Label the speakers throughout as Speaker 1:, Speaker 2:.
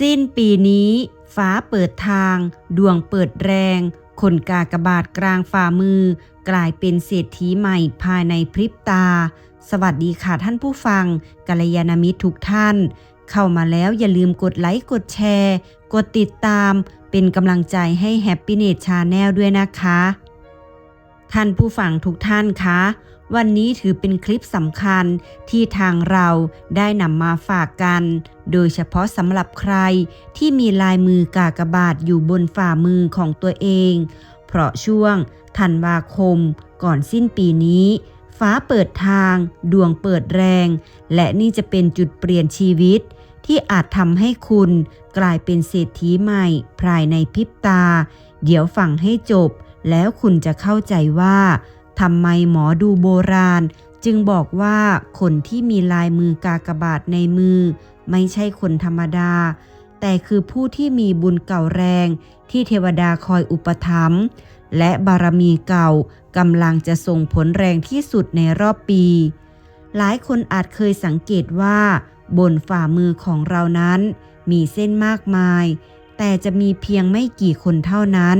Speaker 1: สิ้นปีนี้ฟ้าเปิดทาง ดวงเปิดแรง คนกากบาทกลางฝ่ามือ กลายเป็นเศรษฐีใหม่ภายในพริบตา สวัสดีค่ะท่านผู้ฟังกัลยาณมิตรทุกท่าน เข้ามาแล้วอย่าลืมกดไลค์ กดแชร์ กดติดตาม เป็นกำลังใจให้ Happy n e t Channel ด้วยนะคะ ท่านผู้ฟังทุกท่านคะ วันนี้ถือเป็นคลิปสำคัญที่ทางเราได้นำมาฝากกัน โดยเฉพาะสำหรับใครที่มีลายมือกากบาทอยู่บนฝ่ามือของตัวเอง เพราะช่วงธันวาคมก่อนสิ้นปีนี้ ฟ้าเปิดทาง ดวงเปิดแรง และนี่จะเป็นจุดเปลี่ยนชีวิต ที่อาจทำให้คุณกลายเป็นเศรษฐีใหม่ ภายในพริบตา เดี๋ยวฟังให้จบ แล้วคุณจะเข้าใจว่า ทำไมหมอดูโบราณ จึงบอกว่าคนที่มีลายมือกากบาทในมือ ไม่ใช่คนธรรมดา แต่คือผู้ที่มีบุญเก่าแรง ที่เทวดาคอยอุปถัมภ์และบารมีเก่ากำลังจะส่งผลแรงที่สุดในรอบปี หลายคนอาจเคยสังเกตว่า บนฝ่ามือของเรานั้น มีเส้นมากมาย แต่จะมีเพียงไม่กี่คนเท่านั้น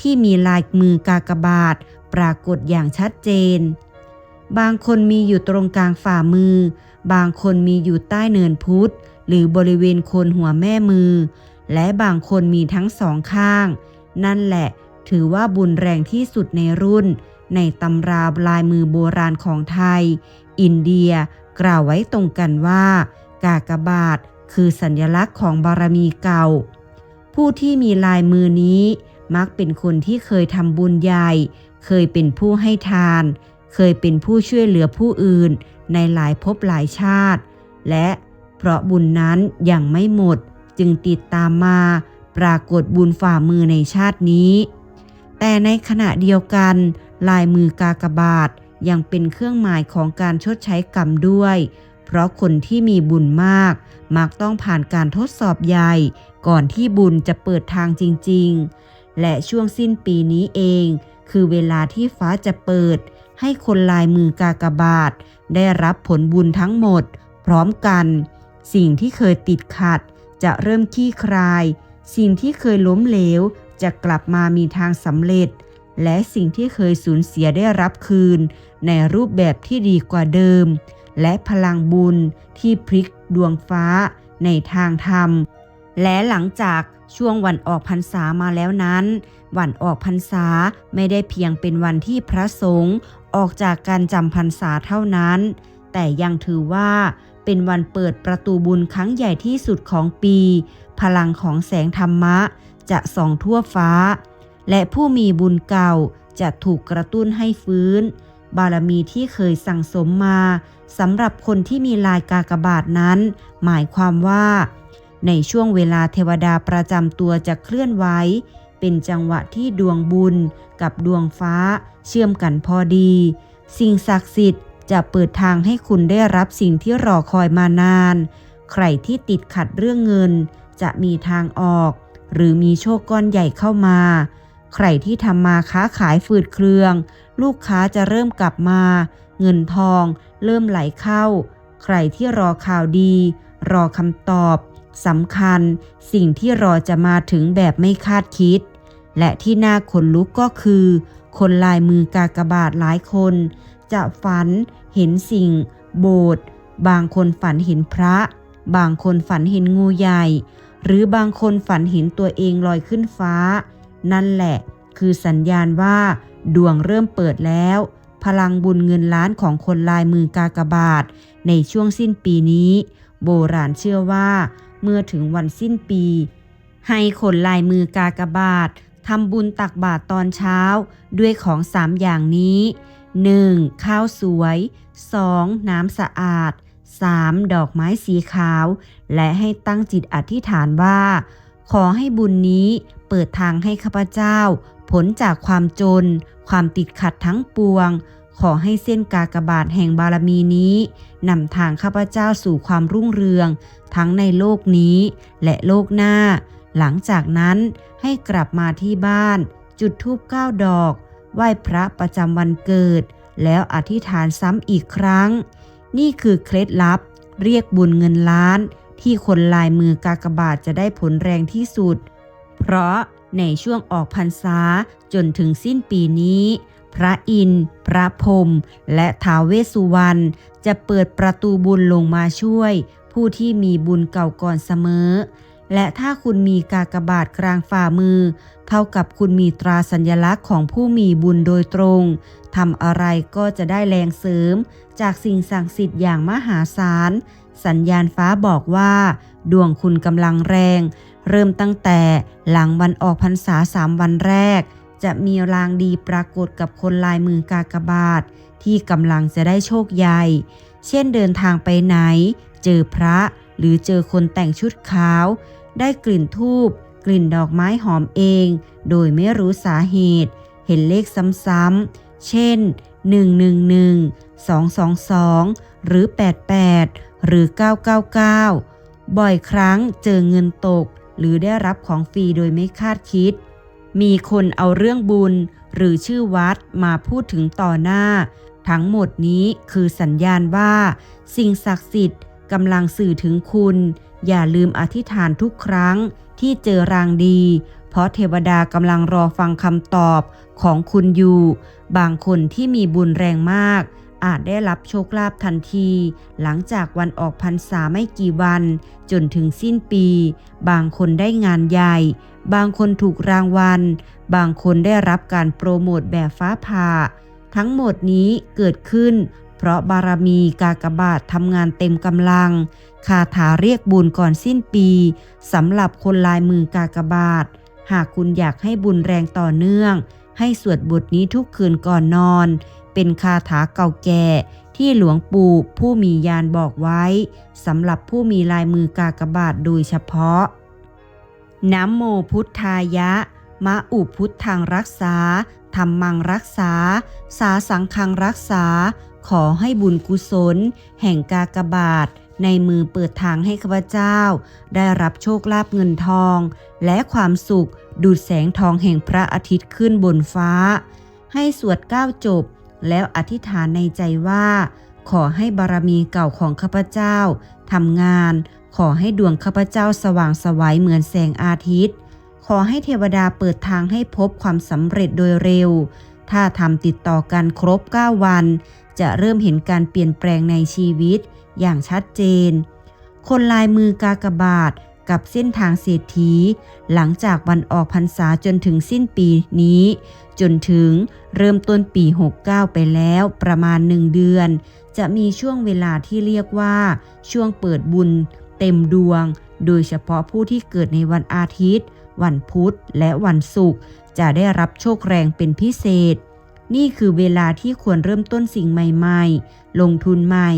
Speaker 1: ที่มีลายมือกากบาท ปรากฏอย่างชัดเจน บางคนมีอยู่ตรงกลางฝ่ามือ บางคนมีอยู่ใต้เนินพุธหรือบริเวณโคนหัวแม่มือ และบางคนมีทั้งสองข้าง นั่นแหละถือว่าบุญแรงที่สุดในรุ่น ในตำราลายมือโบราณของไทย อินเดียกล่าวไว้ตรงกันว่า กากบาทคือสัญลักษณ์ของบารมีเก่า ผู้ที่มีลายมือนี้มักเป็นคนที่เคยทำบุญใหญ่ เคยเป็นผู้ให้ทาน เคยเป็นผู้ช่วยเหลือผู้อื่นในหลายภพหลายชาติ และเพราะบุญนั้นยังไม่หมดจึงติดตามมาปรากฏบุญฝ่ามือในชาตินี้ แต่ในขณะเดียวกัน ลายมือกากบาทยังเป็นเครื่องหมายของการชดใช้กรรมด้วย เพราะคนที่มีบุญมาก มักต้องผ่านการทดสอบใหญ่ ก่อนที่บุญจะเปิดทางจริง ๆ และช่วงสิ้นปีนี้เอง คือเวลาที่ฟ้าจะเปิด ให้คนลายมือกากบาท ได้รับผลบุญทั้งหมด พร้อมกัน สิ่งที่เคยติดขัด จะเริ่มขี้คลาย สิ่งที่เคยล้มเหลว จะกลับมามีทางสำเร็จ และสิ่งที่เคยสูญเสียได้รับคืน ในรูปแบบที่ดีกว่าเดิม และพลังบุญที่พลิกดวงฟ้าในทางธรรม และหลังจากช่วงวันออกพรรษามาแล้วนั้น วันออกพรรษาไม่ได้เพียงเป็นวันที่พระสงฆ์ออกจากการจำพรรษาเท่านั้น แต่ยังถือว่าเป็นวันเปิดประตูบุญครั้งใหญ่ที่สุดของปี พลังของแสงธรรมะจะส่องทั่วฟ้า และผู้มีบุญเก่าจะถูกกระตุ้นให้ฟื้น บารมีที่เคยสั่งสมมาสำหรับคนที่มีลายกากบาทนั้น หมายความว่า ในช่วงเวลาเทวดาประจำตัวจะเคลื่อนไหว เป็นจังหวะที่ดวงบุญกับดวงฟ้า เชื่อมกันพอดี สิ่งศักดิ์สิทธิ์จะเปิดทางให้คุณได้รับสิ่งที่รอคอยมานาน ใครที่ติดขัดเรื่องเงิน จะมีทางออก หรือมีโชคก้อนใหญ่เข้ามา ใครที่ทำมาค้าขายฝืดเครือง ลูกค้าจะเริ่มกลับมา เงินทอง เริ่มไหลเข้า ใครที่รอข่าวดี รอคำตอบสำคัญ สิ่งที่รอจะมาถึงแบบไม่คาดคิด และที่น่าขนลุกก็คือ คนลายมือกากบาทหลายคน จะฝันเห็นสิ่ง โบสถ์บางคนฝันเห็นพระ บางคนฝันเห็นงูใหญ่ หรือบางคนฝันเห็นตัวเองลอยขึ้นฟ้า นั่นแหละคือสัญญาณว่า ดวงเริ่มเปิดแล้ว พลังบุญเงินล้านของคนลายมือกากบาท ในช่วงสิ้นปีนี้ โบราณเชื่อว่า เมื่อถึงวันสิ้นปี ให้คนลายมือกากบาท ทำบุญตักบาตรตอนเช้าด้วยของสามอย่างนี้ 1. ข้าวสวย 2. น้ำสะอาด 3. ดอกไม้สีขาว และให้ตั้งจิตอธิษฐานว่า ขอให้บุญนี้เปิดทางให้ข้าพเจ้าพ้นจากความจน ความติดขัดทั้งปวง ขอให้เส้นกากบาทแห่งบารมีนี้นำทางข้าพเจ้าสู่ความรุ่งเรือง ทั้งในโลกนี้และโลกหน้า หลังจากนั้นให้กลับมาที่บ้าน จุดธูปเก้าดอก ไหว้พระประจำวันเกิด แล้วอธิษฐานซ้ำอีกครั้ง นี่คือเคล็ดลับ เรียกบุญเงินล้าน ที่คนลายมือกากบาทจะได้ผลแรงที่สุด เพราะในช่วงออกพรรษาจนถึงสิ้นปีนี้ พระอินทร์ พระพรมและท้าวเวสสุวรรณจะเปิดประตูบุญลงมาช่วย ผู้ที่มีบุญเก่าก่อนเสมอ และถ้าคุณมีกากบาทกลางฝ่ามือ เท่ากับคุณมีตราสัญลักษณ์ของผู้มีบุญโดยตรงทำอะไรก็จะได้แรงเสริม จากสิ่งศักดิ์สิทธิ์อย่างมหาศาล สัญญาณฟ้าบอกว่า ดวงคุณกำลังแรง เริ่มตั้งแต่หลังวันออกพรรษาสามวันแรก จะมีรางดีปรากฏกับคนลายมือกากบาท ที่กำลังจะได้โชคใหญ่ เช่นเดินทางไปไหน เจอพระ หรือเจอคนแต่งชุดขาว ได้กลิ่นทูบกลิ่นดอกไม้หอมเอง โดยไม่รู้สาเหตุ เห็นเลขซ้ำๆ เช่น 111 222 หรือ 88 หรือ 999 บ่อยครั้งเจอเงินตก หรือได้รับของฟรีโดยไม่คาดคิด มีคนเอาเรื่องบุญหรือชื่อวัดมาพูดถึงต่อหน้า ทั้งหมดนี้คือสัญญาณว่า สิ่งศักดิ์สิทธิ์ กำลังสื่อถึงคุณ อย่าลืมอธิษฐานทุกครั้งที่เจอรางดี เพราะเทวดากำลังรอฟังคำตอบของคุณอยู่ บางคนที่มีบุญแรงมาก อาจได้รับโชคลาภทันที หลังจากวันออกพรรษาไม่กี่วัน จนถึงสิ้นปี บางคนได้งานใหญ่ บางคนถูกรางวัล บางคนได้รับการโปรโมทแบบฟ้าผ่าทั้งหมดนี้เกิดขึ้น เพราะบารมีกากบาททำงานเต็มกำลัง คาถาเรียกบุญก่อนสิ้นปีสำหรับคนลายมือกากบาท หากคุณอยากให้บุญแรงต่อเนื่อง ให้สวดบทนี้ทุกคืนก่อนนอน เป็นคาถาเก่าแก่ที่หลวงปู่ผู้มียานบอกไว้สำหรับผู้มีลายมือกากบาทโดยเฉพาะ น้ำโมพุทธายะ มะอุพุทธังรักษาธรรมังรักษา สาสังคังรักษา ขอให้บุญกุศล แห่งกากบาท ในมือเปิดทางให้ข้าพเจ้า ได้รับโชคลาภเงินทอง และความสุขดูดแสงทองแห่งพระอาทิตย์ขึ้นบนฟ้า ให้สวดเก้าจบ แล้วอธิษฐานในใจว่า ขอให้บารมีเก่าของข้าพเจ้าทำงาน ขอให้ดวงข้าพเจ้าสว่างสวัยเหมือนแสงอาทิตย์ ขอให้เทวดาเปิดทางให้พบความสำเร็จโดยเร็ว ถ้าทำติดต่อกันครบ 9 วัน จะเริ่มเห็นการเปลี่ยนแปลงในชีวิตอย่างชัดเจน คนลายมือกากบาทกับเส้นทางเศรษฐี หลังจากวันออกพรรษาจนถึงสิ้นปีนี้ จนถึงเริ่มต้นปี 69 ไปแล้วประมาณ 1 เดือน จะมีช่วงเวลาที่เรียกว่า ช่วงเปิดบุญ เต็มดวง โดยเฉพาะผู้ที่เกิดในวันอาทิตย์ วันพุธและวันศุกร์จะได้รับโชคแรงเป็นพิเศษ นี่คือเวลาที่ควรเริ่มต้นสิ่งใหม่ๆ ลงทุนใหม่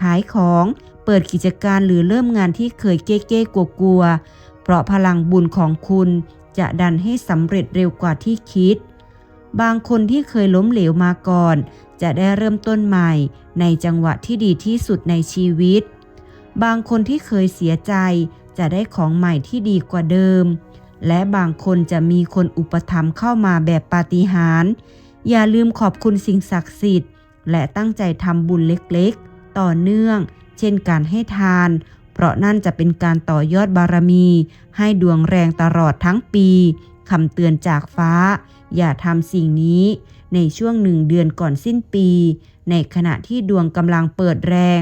Speaker 1: ขายของ เปิดกิจการหรือเริ่มงานที่เคยเก้เก้กลัวกลัวๆ เพราะพลังบุญของคุณจะดันให้สำเร็จเร็วกว่าที่คิด บางคนที่เคยล้มเหลวมาก่อน จะได้เริ่มต้นใหม่ ในจังหวะที่ดีที่สุดในชีวิต บางคนที่เคยเสียใจ จะได้ของใหม่ที่ดีกว่าเดิม และบางคนจะมีคนอุปถัมภ์เข้ามาแบบปาฏิหาริย์ อย่าลืมขอบคุณสิ่งศักดิ์สิทธิ์ และตั้งใจทำบุญเล็กๆ ต่อเนื่อง เช่นการให้ทาน เพราะนั่นจะเป็นการต่อยอดบารมี ให้ดวงแรงตลอดทั้งปีคำเตือนจากฟ้า อย่าทำสิ่งนี้ในช่วงหนึ่งเดือนก่อนสิ้นปี ในขณะที่ดวงกำลังเปิดแรง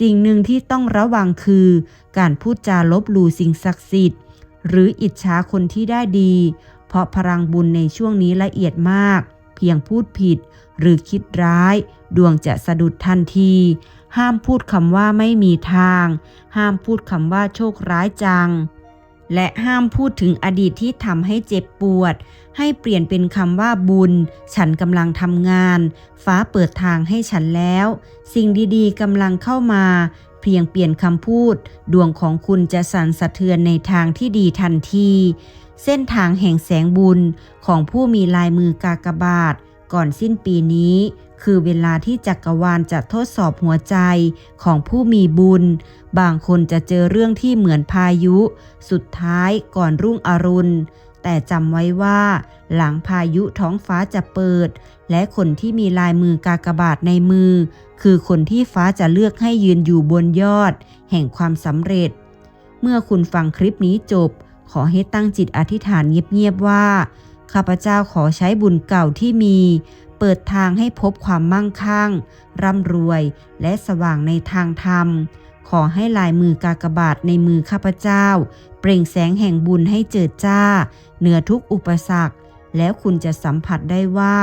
Speaker 1: สิ่งหนึ่งที่ต้องระวังคือ การพูดจาลบหลู่สิ่งศักดิ์สิทธิ์ หรืออิจฉาคนที่ได้ดี เพราะพลังบุญในช่วงนี้ละเอียดมาก เพียงพูดผิด หรือคิดร้าย ดวงจะสะดุดทันที ห้ามพูดคำว่าไม่มีทาง ห้ามพูดคำว่าโชคร้ายจัง และห้ามพูดถึงอดีตที่ทำให้เจ็บปวด ให้เปลี่ยนเป็นคำว่าบุญ ฉันกำลังทำงาน ฟ้าเปิดทางให้ฉันแล้ว สิ่งดีๆกำลังเข้ามาเพียงเปลี่ยนคำพูด ดวงของคุณจะสั่นสะเทือนในทางที่ดีทันที เส้นทางแห่งแสงบุญของผู้มีลายมือกากบาท ก่อนสิ้นปีนี้ คือเวลาที่จักรวาลจะทดสอบหัวใจของผู้มีบุญ บางคนจะเจอเรื่องที่เหมือนพายุ สุดท้ายก่อนรุ่งอรุณ แต่จำไว้ว่า หลังพายุท้องฟ้าจะเปิด และคนที่มีลายมือกากบาทในมือ คือคนที่ฟ้าจะเลือกให้ยืนอยู่บนยอด แห่งความสำเร็จ เมื่อคุณฟังคลิปนี้จบ ขอให้ตั้งจิตอธิษฐานเงียบๆว่า ข้าพเจ้าขอใช้บุญเก่าที่มี เปิดทางให้พบความมั่งคั่ง ร่ำรวยและสว่างในทางธรรม ขอให้ลายมือกากบาทในมือข้าพเจ้า เปล่งแสงแห่งบุญให้เจิดจ้า เหนือทุกอุปสรรค แล้วคุณจะสัมผัสได้ว่า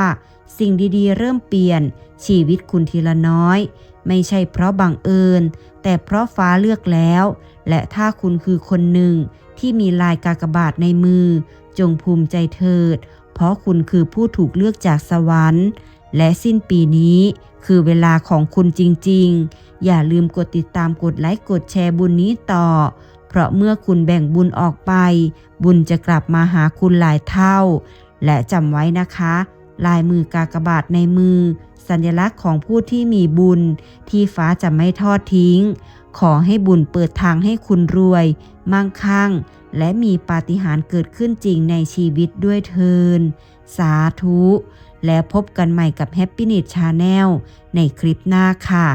Speaker 1: สิ่งดีๆ เริ่มเปลี่ยน ชีวิตคุณทีละน้อย ไม่ใช่เพราะบังเอิญ แต่เพราะฟ้าเลือกแล้ว และถ้าคุณคือคนหนึ่งที่มีลายกากบาทในมือ จงภูมิใจเถิด เพราะคุณคือผู้ถูกเลือกจากสวรรค์ และสิ้นปีนี้คือเวลาของคุณจริงๆ อย่าลืมกดติดตามกดไลค์กดแชร์บุญนี้ต่อ เพราะเมื่อคุณแบ่งบุญออกไป บุญจะกลับมาหาคุณหลายเท่า และจำไว้นะคะ ลายมือกากบาทในมือ สัญลักษณ์ของผู้ที่มีบุญ ที่ฟ้าจะไม่ทอดทิ้ง ขอให้บุญเปิดทางให้คุณรวย มั่งคั่ง และมีปาฏิหาริย์เกิดขึ้นจริงในชีวิตด้วยเทิน สาธุ และพบกันใหม่กับแฮปปี้เน็ตชาแนลในคลิปหน้าค่ะ